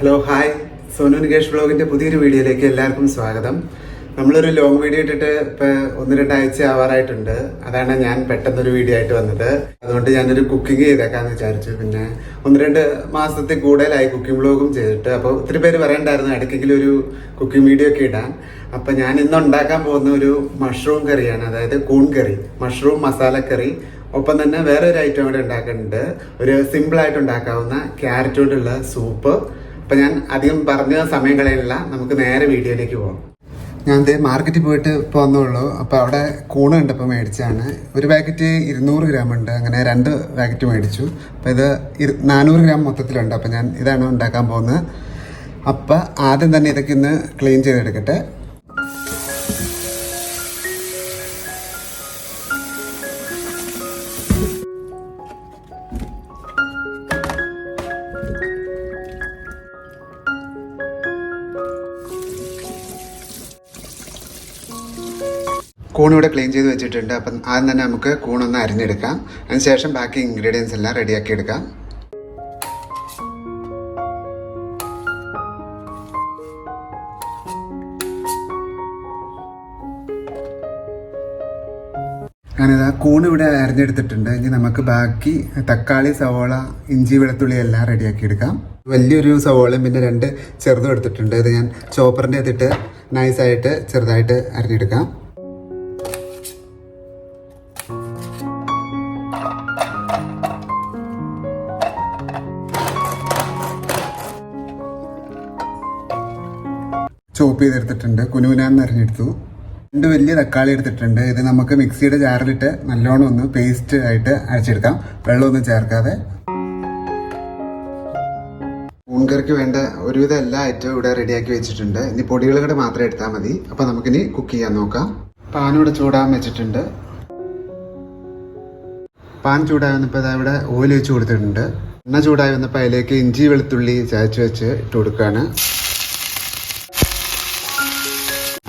Hello hi Sonu Nikesh ബ്ലോഗിന്റെ പുതിയൊരു വീഡിയോയിലേക്ക് എല്ലാവർക്കും സ്വാഗതം. നമ്മളൊരു ലോങ് വീഡിയോ ഇട്ടിട്ട് ഇപ്പൊ ഒന്ന് രണ്ടാഴ്ച ആവാറായിട്ടുണ്ട്. അതാണ് ഞാൻ പെട്ടെന്നൊരു വീഡിയോ ആയിട്ട് വന്നത്. അതുകൊണ്ട് ഞാനൊരു കുക്കിംഗ് ചെയ്തേക്കാന്ന് വിചാരിച്ചു. പിന്നെ ഒന്ന് രണ്ട് മാസത്തിൽ കൂടുതലായി കുക്കിംഗ് ബ്ലോഗും ചെയ്തിട്ട്. അപ്പോൾ ഒത്തിരി പേര് പറയണ്ടായിരുന്നു ഇടയ്ക്കെങ്കിലും ഒരു കുക്കിംഗ് വീഡിയോ ഒക്കെ ഇടാൻ. അപ്പൊ ഞാൻ ഇന്ന് ഉണ്ടാക്കാൻ പോകുന്ന ഒരു മഷ്റൂം കറിയാണ്. അതായത് കൂൺ കറി മഷ്റൂം മസാല കറി ഒപ്പം തന്നെ വേറെ ഒരു ഐറ്റം കൂടെ ഉണ്ടാക്കുന്നുണ്ട്. ഒരു സിമ്പിൾ ആയിട്ട് ഉണ്ടാക്കാവുന്ന ക്യാരറ്റ് കൊണ്ടുള്ള സൂപ്പ് അപ്പൊ ഞാൻ അധികം പറഞ്ഞ സമയം നമുക്ക് നേരെ വീഡിയോയിലേക്ക് പോകാം ഞാൻ ദേ മാർക്കറ്റിൽ പോയിട്ട് ഇപ്പോൾ വന്നുള്ളൂ അപ്പോൾ അവിടെ കൂണ് കണ്ടപ്പോൾ മേടിച്ചാണ് ഒരു പാക്കറ്റ് ഇരുന്നൂറ് ഗ്രാം ഉണ്ട്. അങ്ങനെ രണ്ട് പാക്കറ്റ് മേടിച്ചു. അപ്പോൾ ഇത് ഇരു നാനൂറ് ഗ്രാം മൊത്തത്തിലുണ്ട്. അപ്പോൾ ഞാൻ ഇതാണ് ഉണ്ടാക്കാൻ പോകുന്നത്. അപ്പോൾ ആദ്യം തന്നെ ഇതൊക്കെ ഇന്ന് ക്ലീൻ ചെയ്തെടുക്കട്ടെ. കൂൺ ഇവിടെ ക്ലീൻ ചെയ്ത് വെച്ചിട്ടുണ്ട്. അപ്പം ആദ്യം തന്നെ നമുക്ക് കൂണൊന്ന് അരിഞ്ഞെടുക്കാം. അതിനുശേഷം ബാക്കി ഇൻഗ്രീഡിയൻസ് എല്ലാം റെഡിയാക്കി എടുക്കാം. ഞാനിതാ കൂൺ ഇവിടെ അരിഞ്ഞെടുത്തിട്ടുണ്ട്. ഇനി നമുക്ക് ബാക്കി തക്കാളി സവോള ഇഞ്ചി വെളുത്തുള്ളി എല്ലാം റെഡിയാക്കി എടുക്കാം. വലിയൊരു സവോളയും പിന്നെ രണ്ട് ചെറുതും എടുത്തിട്ടുണ്ട്. ഇത് ഞാൻ ചോപ്പറിന്റെ എത്തിട്ട് നൈസായിട്ട് ചെറുതായിട്ട് അരിഞ്ഞെടുക്കാം. ചോപ്പ് ചെയ്തെടുത്തിട്ടുണ്ട്. കുനുകുനാന്ന് അറിഞ്ഞെടുത്തു രണ്ട് വലിയ തക്കാളി എടുത്തിട്ടുണ്ട്. ഇത് നമുക്ക് മിക്സിയുടെ ജാറിലിട്ട് നല്ലോണം ഒന്ന് പേസ്റ്റ് ആയിട്ട് അരച്ചെടുക്കാം. വെള്ളമൊന്നും ചേർക്കാതെ. ഊൺകറിക്ക് വേണ്ട ഒരുവിധം എല്ലാ ഐറ്റവും ഇവിടെ റെഡിയാക്കി വെച്ചിട്ടുണ്ട്. ഇനി പൊടികൾ കൂടെ മാത്രം എടുത്താൽ മതി. അപ്പോൾ നമുക്കിനി കുക്ക് ചെയ്യാൻ നോക്കാം. പാൻ ചൂടാൻ വെച്ചിട്ടുണ്ട്. പാൻ ചൂടായി വന്നപ്പോൾ അതാ ഇവിടെ ഓയിൽ വെച്ച് കൊടുത്തിട്ടുണ്ട്. എണ്ണ ചൂടായി വന്നപ്പോൾ അതിലേക്ക് ഇഞ്ചി വെളുത്തുള്ളി ചായച്ച് വെച്ച് ഇട്ട് കൊടുക്കുകയാണ്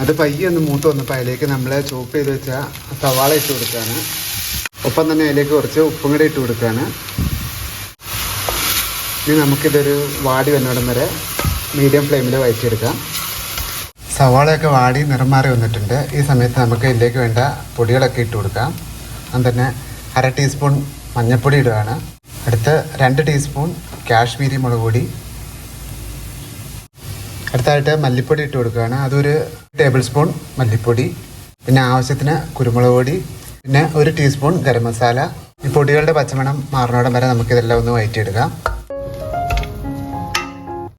അത് പയ്യെ ഒന്ന് മൂത്ത് വന്നപ്പോൾ അതിലേക്ക് നമ്മൾ ചോപ്പ് ചെയ്ത് വെച്ച സവാള ഇട്ട് കൊടുക്കുകയാണ് ഒപ്പം തന്നെ അതിലേക്ക് കുറച്ച് ഉപ്പും കൂടെ ഇട്ട് കൊടുക്കുകയാണ് ഇനി നമുക്കിതൊരു വാടി വന്നിടം വരെ മീഡിയം ഫ്ലെയിമിൽ വഴറ്റിയെടുക്കാം. സവാളയൊക്കെ വാടി നിറം മാറി വന്നിട്ടുണ്ട്. ഈ സമയത്ത് നമുക്ക് ഇതിലേക്ക് വേണ്ട പൊടികളൊക്കെ ഇട്ട് കൊടുക്കാം. അത് തന്നെ അര ടീസ്പൂൺ മഞ്ഞൾപ്പൊടി ഇടുകയാണ്. അടുത്ത് രണ്ട് ടീസ്പൂൺ കാശ്മീരി മുളക് അടുത്തായിട്ട് മല്ലിപ്പൊടി ഇട്ട് കൊടുക്കുകയാണ്. അതൊരു ടേബിൾ സ്പൂൺ മല്ലിപ്പൊടി പിന്നെ ആവശ്യത്തിന് കുരുമുളക് പൊടി പിന്നെ ഒരു ടീസ്പൂൺ ഗരം മസാല. ഈ പൊടികളുടെ പച്ചമണം മാറുന്നോടം വരെ നമുക്കിതെല്ലാം ഒന്ന് വയറ്റിയെടുക്കാം.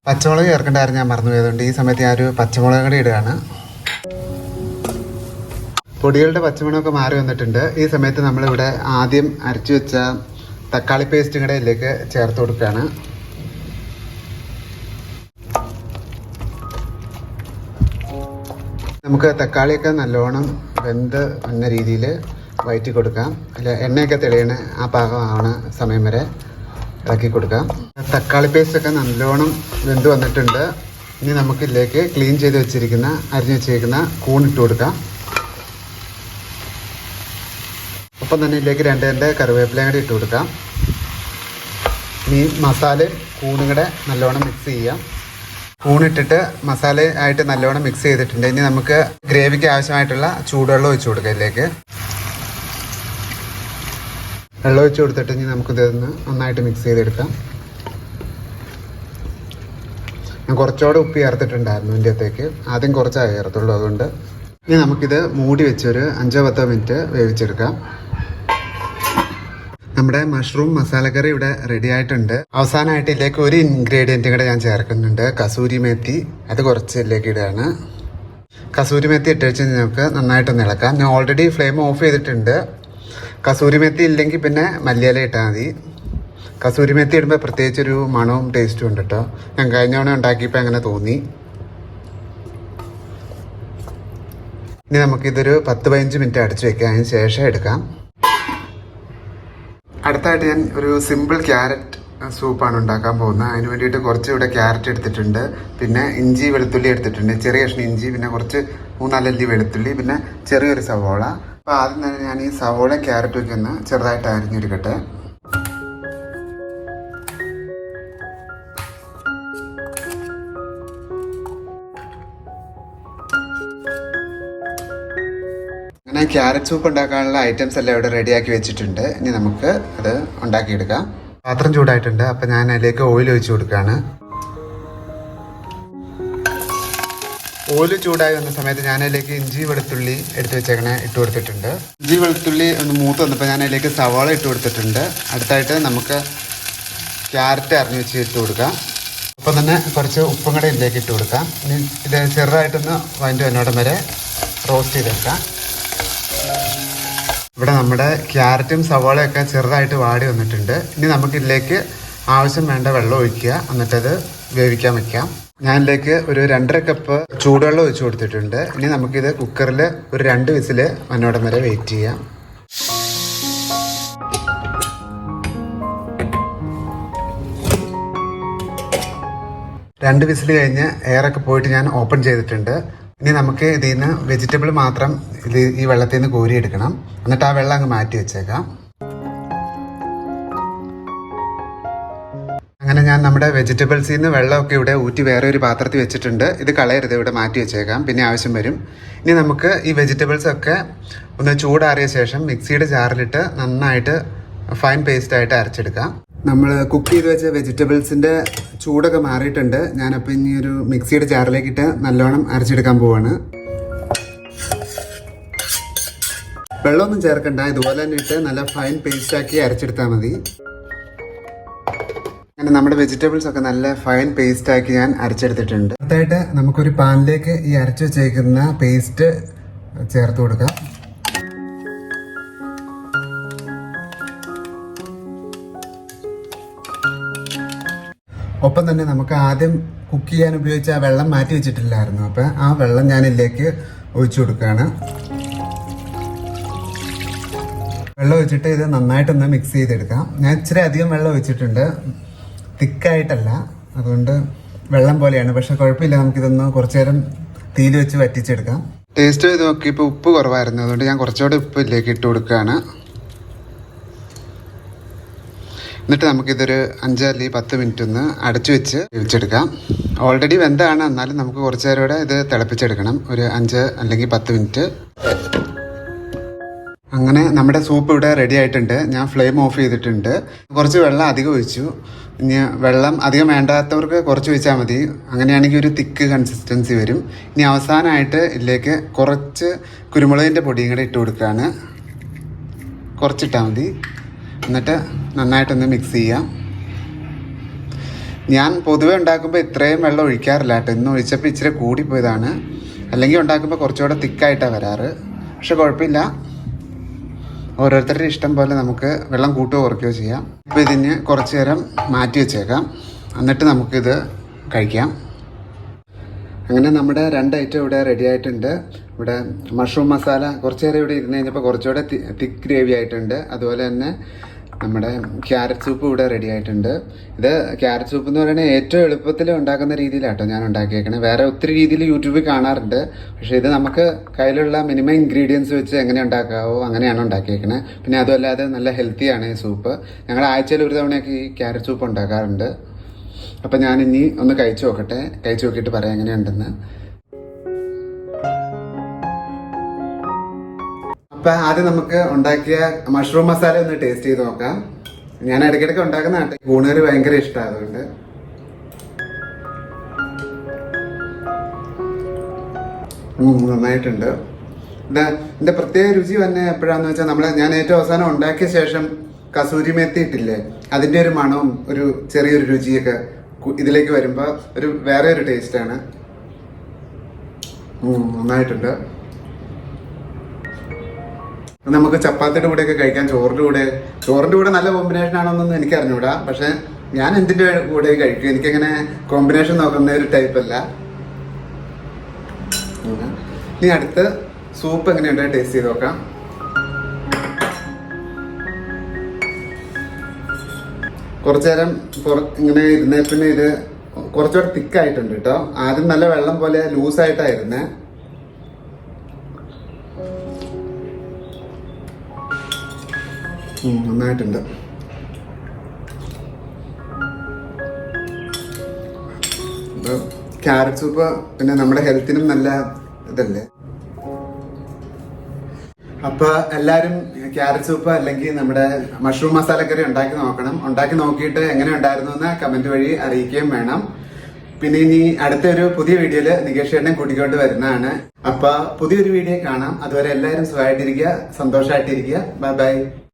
പച്ചമുളക് ചേർക്കേണ്ടായിരുന്നു ഞാൻ മറന്നു പോയതുകൊണ്ട് ഈ സമയത്ത് ഞാൻ ഒരു പച്ചമുളക് കൂടി ഇടുകയാണ്. പൊടികളുടെ പച്ചമണമൊക്കെ മാറി വന്നിട്ടുണ്ട്. ഈ സമയത്ത് നമ്മളിവിടെ ആദ്യം അരച്ചു വെച്ച തക്കാളി പേസ്റ്റും കൂടെ ഇതിലേക്ക് ചേർത്ത് കൊടുക്കുകയാണ്. നമുക്ക് തക്കാളിയൊക്കെ നല്ലോണം വെന്ത് വന്ന രീതിയിൽ വയറ്റി കൊടുക്കാം. അല്ല എണ്ണയൊക്കെ തെളിയണ ആ പാകമാവണ സമയം വരെ ഇളക്കി കൊടുക്കാം. തക്കാളി പേസ്റ്റൊക്കെ നല്ലോണം വെന്ത് വന്നിട്ടുണ്ട്. ഇനി നമുക്ക് ഇതിലേക്ക് ക്ലീൻ ചെയ്ത് വെച്ചിരിക്കുന്ന അരിഞ്ഞ് വെച്ചിരിക്കുന്ന കൂൺ ഇട്ട് കൊടുക്കാം. ഒപ്പം തന്നെ ഇതിലേക്ക് രണ്ട് രണ്ട് കറിവേപ്പിലയും കൂടി ഇട്ട് കൊടുക്കാം. ഇനി മസാല കൂണും കൂടെ നല്ലോണം മിക്സ് ചെയ്യാം. ഊണിട്ടിട്ട് മസാല ആയിട്ട് നല്ലവണ്ണം മിക്സ് ചെയ്തിട്ടുണ്ട്. ഇനി നമുക്ക് ഗ്രേവിക്ക് ആവശ്യമായിട്ടുള്ള ചൂടുവെള്ളം ഒഴിച്ചു കൊടുക്കാം ഇതിലേക്ക്. വെള്ളം ഒഴിച്ചു കൊടുത്തിട്ട് ഇനി നമുക്ക് ഇതൊന്ന് നന്നായിട്ട് മിക്സ് ചെയ്തെടുക്കാം. ഞാൻ കുറച്ചുകൂടെ ഉപ്പ് ചേർത്തിട്ടുണ്ടായിരുന്നു ഇതിന്റെ അകത്തേക്ക്. ആദ്യം കുറച്ചായി ചേർത്തുള്ളൂ അതുകൊണ്ട്. ഇനി നമുക്കിത് മൂടി വെച്ചൊരു അഞ്ചോ പത്തോ മിനിറ്റ് വേവിച്ചെടുക്കാം. നമ്മുടെ മഷ്റൂം മസാല കറി ഇവിടെ റെഡി ആയിട്ടുണ്ട്. അവസാനമായിട്ട് ഇതിലേക്ക് ഒരു ഇൻഗ്രീഡിയന്റ് കൂടെ ഞാൻ ചേർക്കുന്നുണ്ട്. കസൂരി മേത്തി. അത് കുറച്ച് ഇതിലേക്ക് ഇടുകയാണ്. കസൂരി മേത്തി ഇട്ട് വെച്ച് നമുക്ക് നന്നായിട്ടൊന്ന് ഇളക്കാം. ഞാൻ ഓൾറെഡി ഫ്ലെയിം ഓഫ് ചെയ്തിട്ടുണ്ട്. കസൂരി മേത്തി ഇല്ലെങ്കിൽ പിന്നെ മല്ലിയില ഇട്ടാൽ മതി. കസൂരി മേത്തി ഇടുമ്പോൾ പ്രത്യേകിച്ചൊരു മണവും ടേസ്റ്റും ഉണ്ട് കേട്ടോ ഞാൻ കഴിഞ്ഞ തവണ ഉണ്ടാക്കിയപ്പോൾ അങ്ങനെ തോന്നി. ഇനി നമുക്കിതൊരു പത്ത് പതിനഞ്ച് മിനിറ്റ് അടച്ചു വെക്കാം. അതിന് ശേഷം എടുക്കാം. അടുത്തായിട്ട് ഞാൻ ഒരു സിമ്പിൾ ക്യാരറ്റ് സൂപ്പാണ് ഉണ്ടാക്കാൻ പോകുന്നത്. അതിന് വേണ്ടിയിട്ട് കുറച്ച് ഇവിടെ ക്യാരറ്റ് എടുത്തിട്ടുണ്ട്. പിന്നെ ഇഞ്ചി വെളുത്തുള്ളി എടുത്തിട്ടുണ്ട്. ചെറിയ കഷ്ണം ഇഞ്ചി പിന്നെ കുറച്ച് മൂന്നാലല്ലി വെളുത്തുള്ളി പിന്നെ ചെറിയൊരു സവോള. അപ്പോൾ ആദ്യം തന്നെ ഞാൻ ഈ സവോള ക്യാരറ്റ് ഒന്ന് ചെറുതായിട്ട് അരിഞ്ഞെടുക്കട്ടെ. ക്യാരറ്റ് സൂപ്പ് ഉണ്ടാക്കാനുള്ള ഐറ്റംസ് എല്ലാം ഇവിടെ റെഡിയാക്കി വെച്ചിട്ടുണ്ട്. ഇനി നമുക്ക് അത് ഉണ്ടാക്കിയെടുക്കാം. പാത്രം ചൂടായിട്ടുണ്ട്. അപ്പം ഞാൻ അതിലേക്ക് ഓയിൽ ഒഴിച്ചു കൊടുക്കുകയാണ്. ഓയിൽ ചൂടായി വന്ന സമയത്ത് ഞാൻ അതിലേക്ക് ഇഞ്ചി വെളുത്തുള്ളി എടുത്ത് വെച്ചേക്കണേ ഇട്ട് കൊടുത്തിട്ടുണ്ട്. ഇഞ്ചി വെളുത്തുള്ളി ഒന്ന് മൂത്ത് വന്നപ്പോൾ ഞാൻ അതിലേക്ക് സവാള ഇട്ട് കൊടുത്തിട്ടുണ്ട്. അടുത്തായിട്ട് നമുക്ക് ക്യാരറ്റ് അറിഞ്ഞ് വെച്ച് ഇട്ട് കൊടുക്കാം. അപ്പം തന്നെ കുറച്ച് ഉപ്പും കൂടെ ഇതിലേക്ക് ഇട്ട് കൊടുക്കാം. ഇനി ഇത് ചെറുതായിട്ടൊന്ന് വൈന്റെ വന്നോടം വരെ റോസ്റ്റ് ചെയ്തെടുക്കാം. ഇവിടെ നമ്മുടെ ക്യാരറ്റും സവാളയൊക്കെ ചെറുതായിട്ട് വാടി വന്നിട്ടുണ്ട്. ഇനി നമുക്ക് ഇതിലേക്ക് ആവശ്യം വേണ്ട വെള്ളം ഒഴിക്കുക. എന്നിട്ടത് വേവിക്കാൻ വെക്കാം. ഞാൻ ഇതിലേക്ക് ഒരു രണ്ടര കപ്പ് ചൂടുവെള്ളം ഒഴിച്ചു കൊടുത്തിട്ടുണ്ട്. ഇനി നമുക്കിത് കുക്കറിൽ ഒരു രണ്ട് വിസിൽ വന്നോടം വരെ വെയിറ്റ് ചെയ്യാം. രണ്ട് വിസിൽ കഴിഞ്ഞ് എയറൊക്കെ പോയിട്ട് ഞാൻ ഓപ്പൺ ചെയ്തിട്ടുണ്ട്. ഇനി നമുക്ക് ഇതിൽ നിന്ന് വെജിറ്റബിൾ മാത്രം ഇത് ഈ വെള്ളത്തിൽ നിന്ന് കോരിയെടുക്കണം. എന്നിട്ട് ആ വെള്ളം അങ്ങ് മാറ്റി വെച്ചേക്കാം. അങ്ങനെ ഞാൻ നമ്മുടെ വെജിറ്റബിൾസിൽ നിന്ന് വെള്ളമൊക്കെ ഇവിടെ ഊറ്റി വേറെ ഒരു പാത്രത്തിൽ വെച്ചിട്ടുണ്ട്. ഇത് കളയരുത് ഇവിടെ മാറ്റി വെച്ചേക്കാം. പിന്നെ ആവശ്യം വരും. ഇനി നമുക്ക് ഈ വെജിറ്റബിൾസ് ഒക്കെ ഒന്ന് ചൂടാറിയ ശേഷം മിക്സിയുടെ ജാറിലിട്ട് നന്നായിട്ട് ഫൈൻ പേസ്റ്റായിട്ട് അരച്ചെടുക്കാം. നമ്മൾ കുക്ക് ചെയ്ത് വെച്ച വെജിറ്റബിൾസിന്റെ ചൂടൊക്കെ മാറിയിട്ടുണ്ട്. ഞാനപ്പോൾ ഇനി ഒരു മിക്സിയുടെ ചാറിലേക്കിട്ട് നല്ലോണം അരച്ചെടുക്കാൻ പോവാണ്. വെള്ളമൊന്നും ചേർക്കണ്ട. ഇതുപോലെ തന്നെ ഇട്ട് നല്ല ഫൈൻ പേസ്റ്റ് ആക്കി അരച്ചെടുത്താൽ മതി. അങ്ങനെ നമ്മുടെ വെജിറ്റബിൾസ് ഒക്കെ നല്ല ഫൈൻ പേസ്റ്റ് ആക്കി ഞാൻ അരച്ചെടുത്തിട്ടുണ്ട്. അടുത്തായിട്ട് നമുക്കൊരു പാനിലേക്ക് ഈ അരച്ചു വെച്ചേക്കുന്ന പേസ്റ്റ് ചേർത്ത് കൊടുക്കാം. ഒപ്പം തന്നെ നമുക്ക് ആദ്യം കുക്ക് ചെയ്യാൻ ഉപയോഗിച്ച ആ വെള്ളം മാറ്റി വെച്ചിട്ടില്ലായിരുന്നു. അപ്പം ആ വെള്ളം ഞാൻ ഇതിലേക്ക് ഒഴിച്ചു കൊടുക്കുകയാണ്. വെള്ളം ഒഴിച്ചിട്ട് ഇത് നന്നായിട്ടൊന്ന് മിക്സ് ചെയ്തെടുക്കാം. ഞാൻ ഇച്ചിരി അധികം വെള്ളം ഒഴിച്ചിട്ടുണ്ട്. തിക്കായിട്ടല്ല. അതുകൊണ്ട് വെള്ളം പോലെയാണ്. പക്ഷെ കുഴപ്പമില്ല നമുക്കിതൊന്ന് കുറച്ചു നേരം തീയിൽ വെച്ച് വറ്റിച്ചെടുക്കാം. ടേസ്റ്റ് ചെയ്ത് നോക്കിയപ്പോൾ ഉപ്പ് കുറവായിരുന്നു. അതുകൊണ്ട് ഞാൻ കുറച്ചുകൂടെ ഉപ്പ് ഇതിലേക്ക് ഇട്ട് കൊടുക്കുകയാണ്. എന്നിട്ട് നമുക്കിതൊരു അഞ്ച് അല്ലെങ്കിൽ പത്ത് മിനിറ്റ് ഒന്ന് അടച്ചു വെച്ച് വേവിച്ചെടുക്കാം. ഓൾറെഡി വെന്താണ് എന്നാലും നമുക്ക് കുറച്ച് നേരം ഇത് തിളപ്പിച്ചെടുക്കണം. ഒരു അഞ്ച് അല്ലെങ്കിൽ പത്ത് മിനിറ്റ് അങ്ങനെ നമ്മുടെ സൂപ്പ് ഇവിടെ റെഡി ആയിട്ടുണ്ട്. ഞാൻ ഫ്ലെയിം ഓഫ് ചെയ്തിട്ടുണ്ട്. കുറച്ച് വെള്ളം അധികം ഒഴിച്ചു. ഇനി വെള്ളം അധികം വേണ്ടാത്തവർക്ക് കുറച്ച് ഒഴിച്ചാൽ മതി. അങ്ങനെയാണെങ്കിൽ ഒരു തിക്ക് കൺസിസ്റ്റൻസി വരും. ഇനി അവസാനമായിട്ട് ഇതിലേക്ക് കുറച്ച് കുരുമുളകിന്റെ പൊടിയും കൂടെ ഇട്ട് കൊടുക്കുകയാണ്. കുറച്ചിട്ടാൽ മതി. എന്നിട്ട് നന്നായിട്ടൊന്ന് മിക്സ് ചെയ്യാം. ഞാൻ പൊതുവേ ഉണ്ടാക്കുമ്പോൾ ഇത്രയും വെള്ളം ഒഴിക്കാറില്ല കേട്ടോ. ഇന്ന് ഒഴിച്ചപ്പോൾ ഇച്ചിരി കൂടിപ്പോയതാണ്. അല്ലെങ്കിൽ ഉണ്ടാക്കുമ്പോൾ കുറച്ചുകൂടെ തിക്കായിട്ടാണ് വരാറ്. പക്ഷെ കുഴപ്പമില്ല. ഓരോരുത്തരുടെ ഇഷ്ടം പോലെ നമുക്ക് വെള്ളം കൂട്ടുകയോ കുറയ്ക്കുകയോ ചെയ്യാം. അപ്പോൾ ഇതിന് കുറച്ച് നേരം മാറ്റി വെച്ചേക്കാം. എന്നിട്ട് നമുക്കിത് കഴിക്കാം. അങ്ങനെ നമ്മുടെ രണ്ട് ഐറ്റം ഇവിടെ റെഡി ആയിട്ടുണ്ട്. ഇവിടെ മഷ്റൂം മസാല കുറച്ച് നേരം ഇവിടെ ഇരുന്ന് കഴിഞ്ഞപ്പോൾ കുറച്ചുകൂടെ തിക്ക് ഗ്രേവി ആയിട്ടുണ്ട്. അതുപോലെ തന്നെ നമ്മുടെ ക്യാരറ്റ് സൂപ്പ് ഇവിടെ റെഡി ആയിട്ടുണ്ട്. ഇത് ക്യാരറ്റ് സൂപ്പ് എന്ന് പറയുന്നത് ഏറ്റവും എളുപ്പത്തിൽ ഉണ്ടാക്കുന്ന രീതിയിലാട്ടോ ഞാൻ ഉണ്ടാക്കിയേക്കണേ. വേറെ ഒത്തിരി രീതിയിൽ യൂട്യൂബിൽ കാണാറുണ്ട്. പക്ഷേ ഇത് നമുക്ക് കയ്യിലുള്ള മിനിമം ഇൻഗ്രീഡിയൻസ് വെച്ച് എങ്ങനെ ഉണ്ടാക്കാവോ അങ്ങനെയാണ് ഉണ്ടാക്കിയേക്കണേ. പിന്നെ അതുമല്ലാതെ നല്ല ഹെൽത്തിയാണ് ഈ സൂപ്പ് ഞങ്ങൾ ആഴ്ചയിൽ ഒരു തവണയൊക്കെ ഈ ക്യാരറ്റ് സൂപ്പ് ഉണ്ടാക്കാറുണ്ട്. അപ്പം ഞാൻ ഇനി ഒന്ന് കഴിച്ചു നോക്കട്ടെ. കഴിച്ചു നോക്കിയിട്ട് പറയാം എങ്ങനെയുണ്ടെന്ന്. അപ്പം ആദ്യം നമുക്ക് ഉണ്ടാക്കിയ മഷ്റൂം മസാല ഒന്ന് ടേസ്റ്റ് ചെയ്ത് നോക്കാം. ഞാൻ ഇടയ്ക്കിടയ്ക്ക് ഉണ്ടാക്കുന്ന ആട്ടെ. കൂണുകറി ഭയങ്കര ഉം, നന്നായിട്ടുണ്ട്. എന്റെ പ്രത്യേക രുചി തന്നെ എപ്പോഴാന്ന് വെച്ചാൽ നമ്മൾ ഞാൻ ഏറ്റവും അവസാനം ഉണ്ടാക്കിയ ശേഷം കസൂരി മേത്തി ഇട്ടില്ലേ അതിന്റെ ഒരു മണവും ഒരു ചെറിയൊരു രുചിയൊക്കെ ഇതിലേക്ക് വരുമ്പോൾ ഒരു വേറെ ഒരു ടേസ്റ്റാണ് നന്നായിട്ടുണ്ട്. നമുക്ക് ചപ്പാത്തിയുടെ കൂടെയൊക്കെ കഴിക്കാം ചോറിന്റെ കൂടെ. ചോറിന്റെ കൂടെ നല്ല കോമ്പിനേഷൻ ആണെന്നൊന്നും എനിക്ക് അറിഞ്ഞൂടാ പക്ഷെ ഞാൻ എന്തിന്റെ കൂടെ കഴിക്കും? എനിക്കങ്ങനെ കോമ്പിനേഷൻ നോക്കുന്ന ഒരു ടൈപ്പ് അല്ല. ഇനി അടുത്ത് സൂപ്പ് എങ്ങനെയുണ്ട്? ടേസ്റ്റ് ചെയ്ത് നോക്കാം. കുറച്ചു നേരം ഇങ്ങനെ ഇരുന്നേ പിന്നെ ഇത് കുറച്ചുകൂടെ തിക്കായിട്ടുണ്ട് കേട്ടോ ആദ്യം നല്ല വെള്ളം പോലെ ലൂസായിട്ടായിരുന്നേ നന്നായിട്ടുണ്ട്. ക്യാരറ്റ് സൂപ്പ് പിന്നെ നമ്മുടെ ഹെൽത്തിനും നല്ല ഇതല്ലേ? അപ്പൊ എല്ലാരും ക്യാരറ്റ് സൂപ്പ് അല്ലെങ്കിൽ നമ്മുടെ മഷ്റൂം മസാല കറി ഉണ്ടാക്കി നോക്കണം. ഉണ്ടാക്കി നോക്കിയിട്ട് എങ്ങനെ ഉണ്ടായിരുന്നു എന്ന് കമന്റ് വഴി അറിയിക്കുകയും വേണം. പിന്നെ ഇനി അടുത്തൊരു പുതിയ വീഡിയോയിൽ നികേഷ് കൂട്ടിക്കൊണ്ട് വരുന്നതാണ്. അപ്പൊ പുതിയൊരു വീഡിയോ കാണാം. അതുവരെ എല്ലാവരും സുഖമായിട്ടിരിക്കുക സന്തോഷമായിട്ടിരിക്കുക. Bye bye